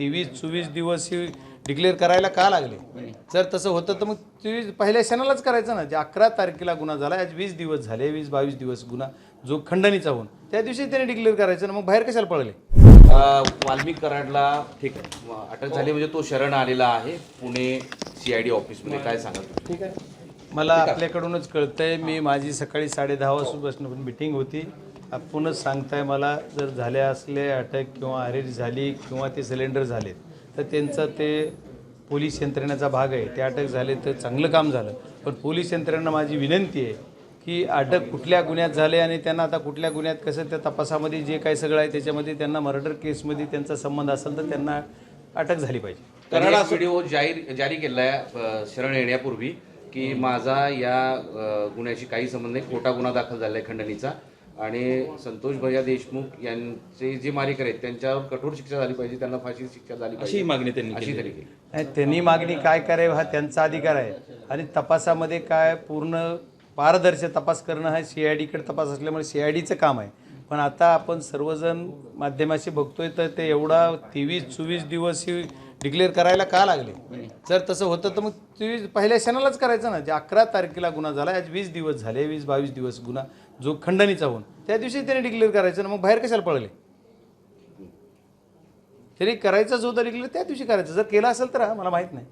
तेवीस चोवीस दिवस ही डिक्लेअर करायला का लागले? जर तसं होतं तर मग तेवीस पहिल्या क्षणालाच करायचं ना. जे अकरा तारखेला गुन्हा झाला आज वीस दिवस झाले वीस बावीस दिवस गुन्हा जो खंडणीचा होऊन त्या दिवशी त्याने डिक्लेअर करायचं ना मग बाहेर कशाला पळले? वाल्मिक कराडला ठीक आहे. अटक झाली म्हणजे तो शरण आलेला आहे. पुणे सीआयडी ऑफिसमध्ये काय सांगाल तुम्ही? ठीक आहे. मला आपल्याकडूनच कळतंय मी माझी सकाळी साडे दहा वाजतापासून मिटिंग होती. आपणच सांगताय मला जर झाल्या असले अटक किंवा अरेस्ट झाली किंवा ते सिलेंडर झाले तर त्यांचं ते पोलीस यंत्रणेचा भाग आहे. ते अटक झाले तर चांगलं काम झालं. पण पोलीस यंत्रणेला माझी विनंती आहे की अटक कुठल्या गुन्ह्यात झाले आणि त्यांना आता कुठल्या गुन्ह्यात कसं त्या तपासामध्ये जे काही सगळं आहे त्याच्यामध्ये त्यांना मर्डर केसमध्ये त्यांचा संबंध असेल तर त्यांना अटक झाली पाहिजे. एक व्हिडिओ जाहीर जारी केलाय अ, शरण येण्यापूर्वी की माझा या गुन्ह्याशी काही संबंध नाही. खोटा गुन्हा दाखल झाला आहे खंडणीचा. आणि संतोष भैया देशमुख यांचे जे मारेकर आहेत त्यांच्यावर कठोर शिक्षा झाली पाहिजे त्यांना फाशी शिक्षा झाली पाहिजे. अशी मागणी त्यांनी अशी तरी केली. नाही त्यांनी मागणी काय करावी हा त्यांचा अधिकार आहे. आणि तपासामध्ये काय पूर्ण पारदर्शक तपास करणं हा सी आय डीकडे तपास असल्यामुळे सी आय डीचं काम आहे. पण आता आपण सर्वजण माध्यमाशी बघतोय तर ते एवढा तेवीस चोवीस दिवस ही डिक्लेअर करायला का लागले? जर तसं होतं तर मग ते पहिल्या क्षणालाच करायचं ना. जे अकरा तारखेला गुन्हा झाला आज वीस दिवस झाले वीस बावीस दिवस गुन्हा जो खंडणीचा होऊन. त्या दिवशी त्याने डिक्लेअर करायचं ना मग बाहेर कशाला पळले? तरी करायचंच होतं डिक्लेअर त्या दिवशी करायचं. जर केलं असेल तर मला माहीत नाही.